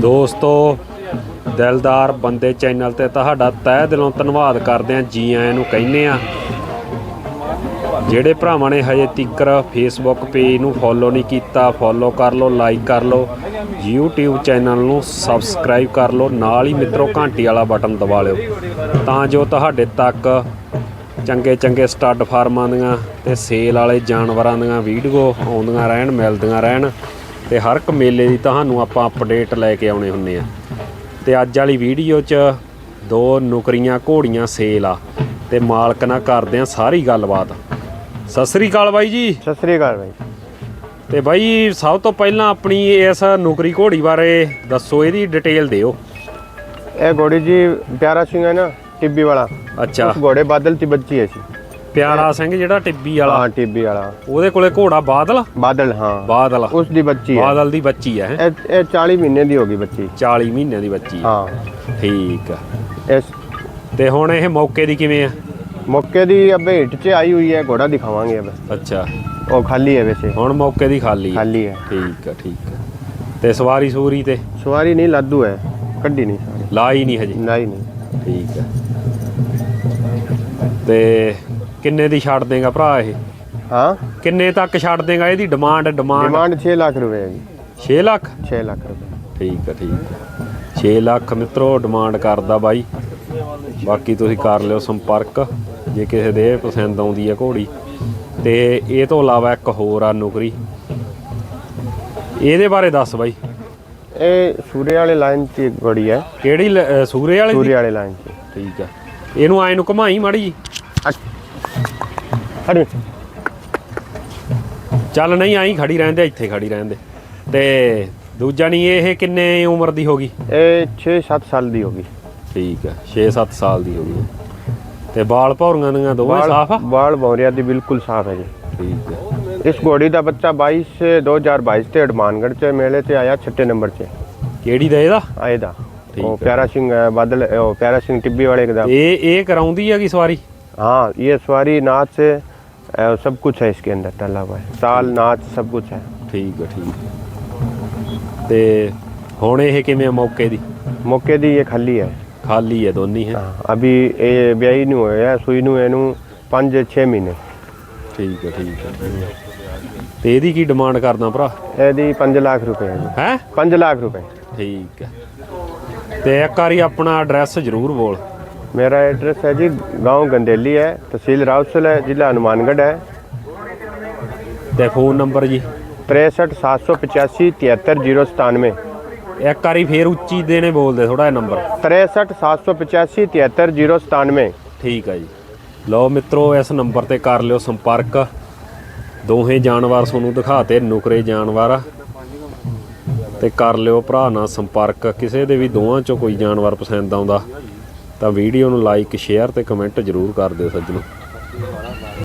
ਦੋਸਤੋ, ਦਿਲਦਾਰ ਬੰਦੇ ਚੈਨਲ ਤੇ ਤੁਹਾਡਾ ਤਹਿ ਦਿਲੋਂ ਧੰਨਵਾਦ ਕਰਦੇ ਆ ਜੀ ਆਇਆਂ ਨੂੰ ਕਹਿੰਦੇ ਆ ਜਿਹੜੇ ਭਰਾਵਾਂ ਨੇ ਹਜੇ ਤੀਕਰ ਫੇਸਬੁੱਕ ਪੇਜ ਨੂੰ ਫੋਲੋ ਨਹੀਂ ਕੀਤਾ ਫੋਲੋ ਕਰ ਲਓ ਲਾਈਕ ਕਰ ਲਓ, YouTube ਚੈਨਲ ਨੂੰ ਸਬਸਕ੍ਰਾਈਬ ਕਰ ਲਓ, ਨਾਲ ਹੀ ਮਿੱਤਰੋ ਘੰਟੀ ਵਾਲਾ ਬਟਨ ਦਬਾ ਲਿਓ। ਤਾਂ ਜੋ ਤੁਹਾਡੇ ਤੱਕ ਚੰਗੇ ਚੰਗੇ ਸਟੱਡ ਫਾਰਮਾਂ ਦੀਆਂ ਤੇ ਸੇਲ ਵਾਲੇ ਜਾਨਵਰਾਂ ਦੀਆਂ ਵੀਡੀਓ ਆਉਂਦੀਆਂ ਰਹਿਣ, ਮਿਲਦੀਆਂ ਰਹਿਣ। ਤੇ ਹਰ ਇੱਕ ਮੇਲੇ ਦੀ ਤੁਹਾਨੂੰ ਆਪਾਂ ਅਪਡੇਟ ਲੈ ਕੇ ਆਉਣੇ ਹੁੰਨੇ ਆ। ਤੇ ਅੱਜ ਵਾਲੀ ਵੀਡੀਓ 'ਚ ਦੋ ਨੁਕਰੀਆਂ ਘੋੜੀਆਂ ਸੇਲ ਆ। ਤੇ ਮਾਲਕ ਨਾਲ ਕਰਦੇ ਆ ਸਾਰੀ ਗੱਲਬਾਤ। ਸਤਿ ਸ੍ਰੀ ਅਕਾਲ ਬਾਈ ਜੀ। ਸਤਿ ਸ੍ਰੀ ਅਕਾਲ ਭਾਈ ਤੇ ਬਾਈ ਸਭ ਤੋਂ ਪਹਿਲਾਂ ਆਪਣੀ ਇਸ ਨੁਕਰੀ ਘੋੜੀ ਬਾਰੇ ਦੱਸੋ ਇਹਦੀ ਡਿਟੇਲ ਦਿਓ। ਇਹ ਘੋੜੀ ਜੀ ਪਿਆਰਾ ਸਿੰਘ ਹੈ ਨਾ ਟਿੱਬੀ ਵਾਲਾ। ਅੱਛਾ। ਉਸ ਘੋੜੇ ਬਾਦਲ ਦੀ ਬੱਚੀ ਹੈ ਸੀ ਪਿਆਰਾ ਸਿੰਘ ਜਿਹੜਾ ਟਿੱਬੀ ਵਾਲਾ। ਹਾਂ ਟਿੱਬੀ ਵਾਲਾ। ਉਹਦੇ ਕੋਲੇ ਘੋੜਾ ਬਾਦਲ? ਬਾਦਲ ਹਾਂ। ਬਾਦਲ। ਉਸ ਦੀ ਬੱਚੀ ਹੈ। ਬਾਦਲ ਦੀ ਬੱਚੀ ਹੈ ਹੈਂ? ਇਹ ਇਹ 40 ਮਹੀਨੇ ਦੀ ਹੋਗੀ ਬੱਚੀ। 40 ਮਹੀਨਿਆਂ ਦੀ ਬੱਚੀ ਹੈ। ਹਾਂ। ਠੀਕ ਆ। ਇਸ ਤੇ ਹੁਣ ਇਹ ਮੌਕੇ ਦੀ ਕਿਵੇਂ ਆ? ਮੌਕੇ ਦੀ ਅਬੇ ਹਿੱਟ 'ਚ ਆਈ ਹੋਈ ਹੈ ਘੋੜਾ ਦਿਖਾਵਾਂਗੇ ਅਬ ਅੱਛਾ। ਉਹ ਖਾਲੀ ਹੈ ਵੈਸੇ। ਹੁਣ ਮੌਕੇ ਦੀ ਖਾਲੀ ਆ ਖਾਲੀ ਹੈ। ਠੀਕ ਆ ਠੀਕ ਆ। ਤੇ ਸਵਾਰੀ ਸੂਰੀ ਤੇ? ਸਵਾਰੀ ਨਹੀਂ ਲਾਦੂ ਹੈ। ਕੱਢੀ ਨਹੀਂ ਲਾਈ ਨਹੀਂ ਹਜੇ? ਨਹੀਂ ਨਹੀਂ। ਠੀਕ ਆ। ਤੇ ਕਿੰਨੇ ਦੀ ਛੱਡ ਦੇਗਾ ਭਰਾ ਇਹ? ਹਾਂ? ਕਿੰਨੇ ਤੱਕ ਛੱਡ ਦੇਗਾ? ਇਹਦੀ ਡਿਮਾਂਡ ਡਿਮਾਂਡ ਡਿਮਾਂਡ 6 ਲੱਖ ਰੁਪਏ ਹੈ ਜੀ। 6 ਲੱਖ? 6 ਲੱਖ ਰੁਪਏ। ਠੀਕ ਆ ਠੀਕ ਆ 6 ਲੱਖ ਮਿੱਤਰੋ ਡਿਮਾਂਡ ਕਰਦਾ ਬਾਈ। ਬਾਕੀ ਤੁਸੀਂ ਕਰ ਲਿਓ ਸੰਪਰਕ ਜੇ ਕਿਸੇ ਦੇ ਇਹ ਪਸੰਦ ਆਉਂਦੀ ਹੈ ਘੋੜੀ। ਤੇ ਇਹ ਤੋਂ ਇਲਾਵਾ ਇੱਕ ਹੋਰ ਆ ਨੌਕਰੀ। ਇਹਦੇ ਬਾਰੇ ਦੱਸ ਬਾਈ। ਇਹ ਸੂਰੇ ਵਾਲੇ ਲਾਈਨ 'ਚ ਘੋੜੀ ਹੈ। ਕਿਹੜੀ ਲ- ਅਹ ਸੂਰੇ ਵਾਲੇ ਦੀ? ਸੂਰੇ ਵਾਲੇ ਲਾਈਨ 'ਚ। ਠੀਕ ਆ ਇਹਨੂੰ ਆਏ ਨੂੰ ਘਮਾਈ ਮਾੜੀ ਜੀ। ਹਟ ਚੱਲ ਨਹੀਂ ਆਈ ਖੜੀ ਰਹਿੰਦੇ ਇੱਥੇ ਖੜੀ ਰਹਿੰਦੇ। ਤੇ ਦੂਜਾ ਨਹੀਂ ਇਹ ਕਿੰਨੇ ਉਮਰ ਦੀ ਹੋਗੀ ਇਹ 6-7 ਸਾਲ ਦੀ ਹੋਗੀ ਠੀਕ ਹੈ 6-7 ਸਾਲ ਦੀ ਹੋਗੀ ਤੇ ਵਾਲ ਭੌਰੀਆਂ ਦੀਆਂ ਦੋਵੇਂ ਸਾਫ਼ ਆ? ਵਾਲ ਭੌਰੀਆਂ ਦੀ ਬਿਲਕੁਲ ਸਾਫ਼ ਹੈ ਜੀ। ਠੀਕ ਹੈ ਇਸ ਘੋੜੀ ਦਾ ਬੱਚਾ 22 2022 ਤੇ ਅਡਮਾਨਗੜ ਚ ਮੇਲੇ ਤੇ ਆਇਆ 6 ਨੰਬਰ ਚ। ਕਿਹੜੀ ਦਾ ਇਹਦਾ? ਇਹਦਾ। ਉਹ ਪਿਆਰਾ ਸਿੰਘ ਬਾਦਲ ਉਹ ਪਿਆਰਾ ਸਿੰਘ ਟਿੱਬੀ ਵਾਲੇ ਦਾ। ਇਹ ਇਹ ਕਰਾਉਂਦੀ ਹੈਗੀ ਸਵਾਰੀ? ਹਾਂ ਇਹ ਸਵਾਰੀ ਨਾਥ ਸੇ अ, सब कुछ है इसके अंदर डला हुआ है ताल नाच सब कुछ है ਠੀਕ ਆ ਠੀਕ ਆ। ਤੇ ਹੁਣ ਇਹ ਕਿਵੇਂ ਆ ਮੌਕੇ ਦੀ ਮੌਕੇ ਦੀ ਇਹ ਖਾਲੀ ਹੈ ਖਾਲੀ ਹੈ ਦੋਨੀ ਹੈ ਹਾਂ ਅਭੀ ਇਹ ਵਿਆਹੀ ਨੂੰ ਹੋਇਆ ਸੂਈ ਨੂੰ ਇਹਨੂੰ 5-6 ਮਹੀਨੇ ਠੀਕ ਆ ਠੀਕ ਆ ਠੀਕ ਆ। ਤੇ ਇਹਦੀ ਕੀ ਡਿਮਾਂਡ ਕਰਦਾ ਭਰਾ ਇਹਦੀ 5 ਲੱਖ ਰੁਪਏ ਹੈ ਜੀ ਹੈ 5 ਲੱਖ ਰੁਪਏ ਠੀਕ ਆ ਤੇ ਇੱਕ ਵਾਰੀ ਆਪਣਾ ਐਡਰੈਸ ਜ਼ਰੂਰ ਬੋਲ मेरा एड्रेस है जी गांव गंदेली है तहसील राउसल है जिला हनुमानगढ़ है ਤੇ ਫੋਨ ਨੰਬਰ ਜੀ तिरसठ सात सौ पचासी तिहत्तर जीरो सतानवे ਇੱਕ ਵਾਰੀ ਫੇਰ ਉੱਚੀ ਦੇਣੇ ਬੋਲਦੇ ਥੋੜਾ ਜਿਹਾ ਨੰਬਰ तिरसठ सात सौ पचासी तिहत्तर जीरो सतानवे ਠੀਕ ਆ ਜੀ ਲਓ ਮਿੱਤਰੋ ਇਸ ਨੰਬਰ ਤੇ ਕਰ ਲਿਓ ਸੰਪਰਕ ਦੋਹੇ ਜਾਨਵਰ ਤੁਹਾਨੂੰ ਦਿਖਾਤੇ ਨੁਕਰੇ ਜਾਨਵਰ ਆ ਤੇ ਕਰ ਲਿਓ ਭਰਾ ਨਾਲ ਸੰਪਰਕ ਕਿਸੇ ਦੇ ਵੀ ਦੋਵਾਂ ਚੋਂ ਕੋਈ ਜਾਨਵਰ ਪਸੰਦ ਆਉਂਦਾ ਤਾਂ ਵੀਡੀਓ ਨੂੰ ਲਾਈਕ ਸ਼ੇਅਰ ਤੇ ਕਮੈਂਟ ਜ਼ਰੂਰ ਕਰ ਦਿਓ ਸੱਜਣੋ।